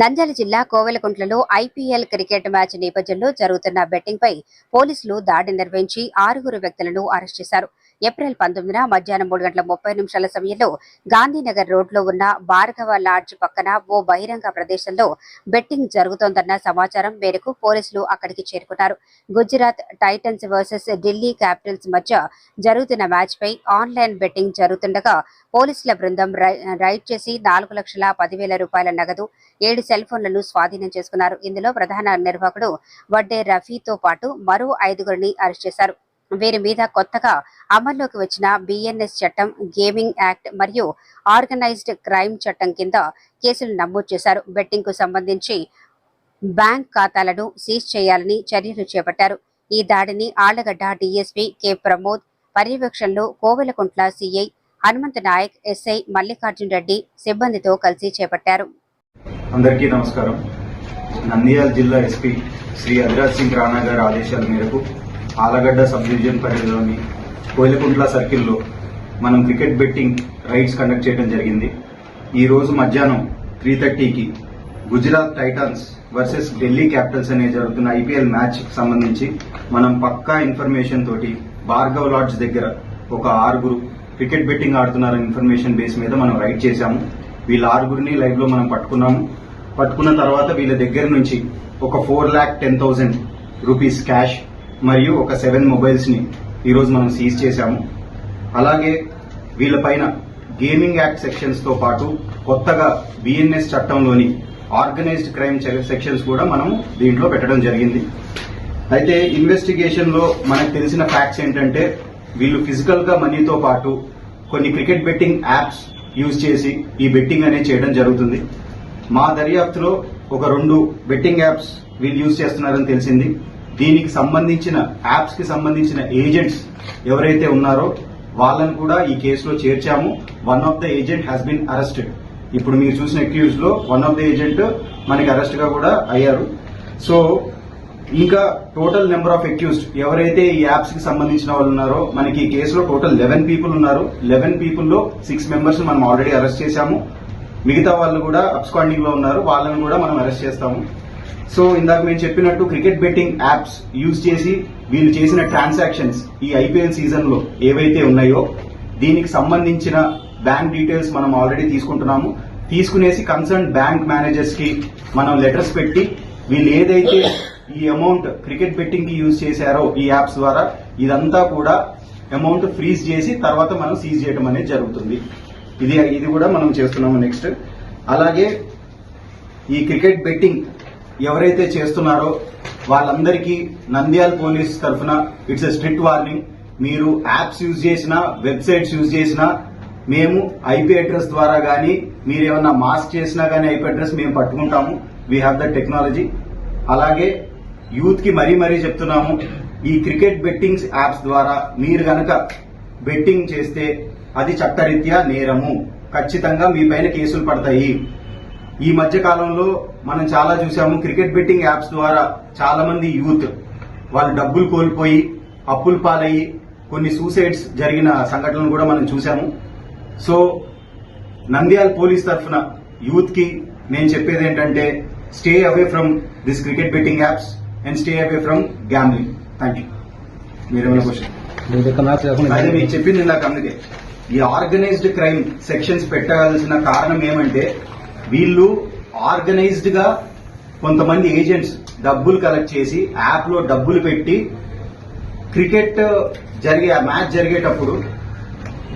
నంద్యాల జిల్లా కోవెలకుంట్లలో IPL cricket match నేపథ్యంలో జరుగుతున్న బెట్టింగ్ పై పోలీసులు దాడి నిర్వహించి ఆరుగురు వ్యక్తులను అరెస్ట్ చేశారు. ఏప్రిల్ పంతొమ్మిదిన మధ్యాహ్నం మూడు గంటల ముప్పై నిమిషాల సమయంలో గాంధీనగర్ రోడ్లో ఉన్న భార్గవ లాడ్జ్ పక్కన ఓ బహిరంగ ప్రదేశంలో బెట్టింగ్ జరుగుతోందన్న సమాచారం మేరకు పోలీసులు అక్కడికి చేరుకున్నారు. Gujarat titans versus Delhi capitals మధ్య జరుగుతున్న మ్యాచ్ పై ఆన్లైన్ బెట్టింగ్ జరుగుతుండగా పోలీసుల బృందం రై- రైడ్ చేసి నాలుగు లక్షల పదివేల రూపాయల నగదు ఏడు సెల్ ఫోన్లను స్వాధీనం చేసుకున్నారు. ఇందులో ప్రధాన నిర్వాహకుడు వడ్డే రఫీతో పాటు మరో ఐదుగురిని అరెస్ట్ చేశారు. వీరి మీద కొత్తగా అమల్లోకి వచ్చిన బిఎన్ఎస్ చట్టం గేమింగ్ యాక్ట్ మరియు ఆర్గనైజ్డ్ క్రైమ్ చట్టం కింద కేసులు నమోదు చేశారు. బెట్టింగ్కు సంబంధించి బ్యాంక్ ఖాతాలను సీజ్ చేయాలని చర్యలు చేపట్టారు. ఈ దాడిని ఆళ్ళగడ్డ డీఎస్పీ కె. ప్రమోద్ పర్యవేక్షణలో కోవెలకుంట్ల సిఐ హనుమంత్ నాయక్ ఎస్ఐ మల్లికార్జున్ రెడ్డి సిబ్బందితో కలిసి చేపట్టారు. అందరికీ నమస్కారం. నంద్యాల జిల్లా ఎస్పీ శ్రీ అధిరాజ్ సింగ్ రాణా గారి ఆదేశాల మేరకు ఆలగడ్డ సబ్ డివిజన్ పరిధిలోని కోయిలకుంట్ల సర్కిల్లో మనం క్రికెట్ బెట్టింగ్ రైడ్స్ కండక్ట్ చేయడం జరిగింది. ఈ రోజు మధ్యాహ్నం త్రీ థర్టీకి Gujarat titans versus Delhi capitals అనే జరుగుతున్న ఐపీఎల్ మ్యాచ్ సంబంధించి మనం పక్కా ఇన్ఫర్మేషన్ తోటి భార్గవ్ లాడ్జ్ దగ్గర ఒక ఆరుగురు క్రికెట్ బెట్టింగ్ ఆడుతున్నారనే ఇన్ఫర్మేషన్ బేస్ మీద మనం రైడ్ చేశాము. వీళ్ళ ఆరుగురిని లైవ్లో మనం పట్టుకున్నాము. పట్టుకున్న తర్వాత వీళ్ళ దగ్గర నుంచి ఒక four lakh ten thousand rupees cash మరియు ఒక సెవెన్ మొబైల్స్ని మనం సీజ్ చేశాము. అలాగే వీళ్ళపైన గేమింగ్ యాక్ట్ సెక్షన్స్తో పాటు కొత్తగా బిఎన్ఎస్ చట్టంలోని ఆర్గనైజ్డ్ క్రైమ్ సెక్షన్స్ కూడా మనం దీంట్లో పెట్టడం జరిగింది. అయితే ఇన్వెస్టిగేషన్లో మనకు తెలిసిన ఫ్యాక్ట్స్ ఏంటంటే వీళ్ళు ఫిజికల్గా మనీతో పాటు కొన్ని క్రికెట్ బెట్టింగ్ యాప్స్ యూజ్ చేసి ఈ బెట్టింగ్ అనేది చేయడం జరుగుతుంది. మా దర్యాప్తులో ఒక రెండు బెట్టింగ్ యాప్స్ వీళ్ళు యూజ్ చేస్తున్నారని తెలిసింది. దీనికి సంబంధించిన యాప్స్కి సంబంధించిన ఏజెంట్స్ ఎవరైతే ఉన్నారో వాళ్ళని కూడా ఈ కేసులో చేర్చాము. One of the agent has been arrested ఇప్పుడు మీరు చూసిన అక్యూజ్లో వన్ ఆఫ్ ద ఏజెంట్ మనకి అరెస్ట్గా కూడా అయ్యారు. సో ఇంకా టోటల్ నెంబర్ ఆఫ్ అక్యూజ్డ్ ఎవరైతే ఈ యాప్స్కి సంబంధించిన వాళ్ళు ఉన్నారో మనకి ఈ కేసులో టోటల్ లెవెన్ పీపుల్ ఉన్నారు. లెవెన్ పీపుల్లో సిక్స్ మెంబర్స్ మనం ఆల్రెడీ అరెస్ట్ చేశాము. మిగతా వాళ్ళు కూడా అబ్స్కాండింగ్లో ఉన్నారు. వాళ్ళని కూడా మనం అరెస్ట్ చేస్తాము. సో ఇందాక మేము చెప్పినట్టు క్రికెట్ బెట్టింగ్ యాప్స్ యూజ్ చేసి వీళ్ళు చేసిన ట్రాన్సాక్షన్స్ ఈ ఐపీఎల్ సీజన్లో ఏవైతే ఉన్నాయో దీనికి సంబంధించిన బ్యాంక్ డీటెయిల్స్ మనం ఆల్రెడీ తీసుకుంటున్నాము. తీసుకునేసి కన్సర్న్ బ్యాంక్ మేనేజర్స్కి మనం లెటర్స్ పెట్టి వీళ్ళు ఏదైతే ఈ అమౌంట్ క్రికెట్ బెట్టింగ్కి యూజ్ చేశారో ఈ యాప్స్ ద్వారా ఇదంతా కూడా అమౌంట్ ఫ్రీజ్ చేసి తర్వాత మనం సీజ్ చేయడం అనేది జరుగుతుంది. ఇది ఇది కూడా మనం చేస్తున్నాము నెక్స్ట్. అలాగే ఈ క్రికెట్ బెట్టింగ్ ఎవరైతే చేస్తున్నారో వాళ్ళందరికీ నంద్యాల పోలీస్ తరఫున ఇట్స్ ఎ స్ట్రిక్ట్ వార్నింగ్. మీరు యాప్స్ యూజ్ చేసినా వెబ్సైట్స్ యూజ్ చేసినా మేము ఐపీ అడ్రస్ ద్వారా కానీ మీరు ఏమన్నా మాస్క్ చేసినా కానీ ఐపీ అడ్రస్ మేము పట్టుకుంటాము. వీ హ్యావ్ ద టెక్నాలజీ అలాగే యూత్కి మరీ మరీ చెప్తున్నాము ఈ క్రికెట్ బెట్టింగ్స్ యాప్స్ ద్వారా మీరు గనక బెట్టింగ్ చేస్తే అది చట్టరీత్యా నేరము. ఖచ్చితంగా మీ పైన కేసులు పడతాయి. ఈ మధ్య కాలంలో మనం చాలా చూసాము క్రికెట్ బెట్టింగ్ యాప్స్ ద్వారా చాలా మంది యూత్ వాళ్ళు డబ్బులు కోల్పోయి అప్పులు పాలయ్యి కొన్ని సూసైడ్స్ జరిగిన సంఘటనలు కూడా మనం చూసాము. సో నంద్యాల పోలీస్ తరఫున యూత్కి నేను చెప్పేది ఏంటంటే stay away from this cricket betting apps and stay away from gambling thank you మీరేమైనా క్వశ్చన్ అదే మీకు చెప్పింది ఇందాక అందుకే. ఈ ఆర్గనైజ్డ్ క్రైమ్ సెక్షన్స్ పెట్టాల్సిన కారణం ఏమంటే వీళ్ళు ఆర్గనైజ్డ్గా కొంతమంది ఏజెంట్స్ డబ్బులు కలెక్ట్ చేసి యాప్లో డబ్బులు పెట్టి క్రికెట్ జరిగే ఆ మ్యాచ్ జరిగేటప్పుడు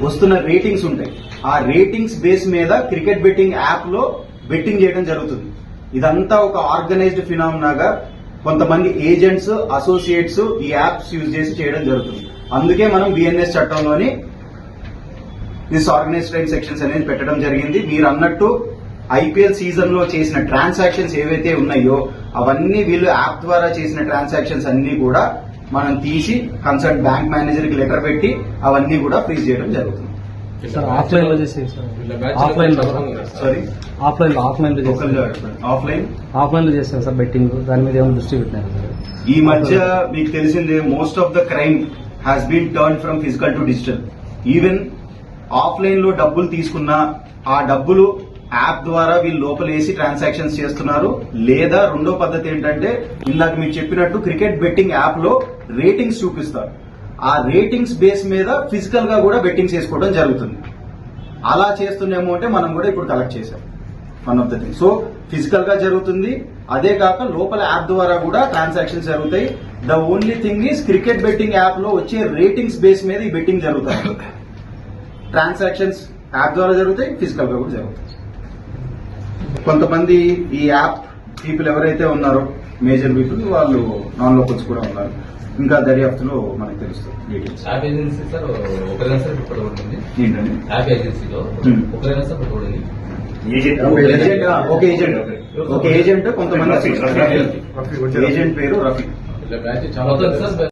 వస్తున్న రేటింగ్స్ ఉంటాయి. ఆ రేటింగ్స్ బేస్ మీద క్రికెట్ బెట్టింగ్ యాప్లో బెట్టింగ్ చేయడం జరుగుతుంది. ఇదంతా ఒక ఆర్గనైజ్డ్ ఫినామినాగా కొంతమంది ఏజెంట్స్ అసోసియేట్స్ ఈ యాప్స్ యూజ్ చేసి చేయడం జరుగుతుంది. అందుకే మనం బిఎన్ఎస్ చట్టంలోని దిస్ ఆర్గనైజ్ క్రైమ్ సెక్షన్స్ అనేది పెట్టడం జరిగింది. మీరు అన్నట్టు ఐపీఎల్ సీజన్లో చేసిన ట్రాన్సాక్షన్స్ ఏవైతే ఉన్నాయో అవన్నీ వీళ్ళు యాప్ ద్వారా చేసిన ట్రాన్సాక్షన్స్ అన్ని కూడా మనం తీసి కన్సర్న్ బ్యాంక్ మేనేజర్కి లెటర్ పెట్టి అవన్నీ కూడా ఫ్రీజ్ చేయడం జరుగుతుంది. సార్ ఆఫ్లైన్లో చేసేది సార్. ఆఫ్లైన్లో సారీ. ఆఫ్లైన్లో ఆఫ్లైన్లో ఒకళ్ళు చేసేది ఆఫ్లైన్? ఆఫ్లైన్లో చేస్తాం సార్ బెట్టింగ్. దాని మీద ఏమైనా దృష్టి పెట్టినారు సార్? ఈ మధ్య మీకు తెలిసిందే most of the crime has been turn from physical to digital even ఆఫ్లైన్లో డబ్బులు తీసుకున్నా ఆ డబ్బులు యాప్ ద్వారా వీళ్ళు లోపలేసి ట్రాన్సాక్షన్స్ చేస్తున్నారు. లేదా రెండో పద్ధతి ఏంటంటే ఇందాక మీరు చెప్పినట్టు క్రికెట్ బెట్టింగ్ యాప్లో రేటింగ్స్ చూపిస్తారు. ఆ రేటింగ్స్ బేస్ మీద ఫిజికల్గా కూడా బెట్టింగ్స్ వేసుకోవడం జరుగుతుంది. అలా చేస్తున్నామో అంటే మనం కూడా ఇప్పుడు కలెక్ట్ చేసాం one of the thing so ఫిజికల్గా జరుగుతుంది. అదే కాక లోపల యాప్ ద్వారా కూడా ట్రాన్సాక్షన్స్ జరుగుతాయి. The only thing is cricket betting యాప్లో వచ్చే రేటింగ్స్ బేస్ మీద ఈ బెట్టింగ్ జరుగుతాయి ట్రాన్సాక్షన్స్ యాప్ ద్వారా జరుగుతాయి ఫిజికల్గా కూడా జరుగుతాయి. కొంతమంది ఈ యాప్ పీపుల్ ఎవరైతే ఉన్నారో మేజర్ పీపుల్ వాళ్ళు నాన్ లోకల్స్ కూడా ఉన్నారు. ఇంకా దర్యాప్తులో మనకు తెలుస్తుంది డీటెయిల్స్ యాప్ ఏజెన్సీ సార్ ఒకరైనా సార్ ఇప్పుడు ఉంటుంది ఏంటండి? యాప్ ఏజెన్సీలో. ఒకరైనా సార్ ఇప్పుడు ఏజెంట్ ఒక ఏజెంట్ ఒక ఏజెంట్. కొంతమంది ఏజెంట్ పేరు రఫీ చాలా సార్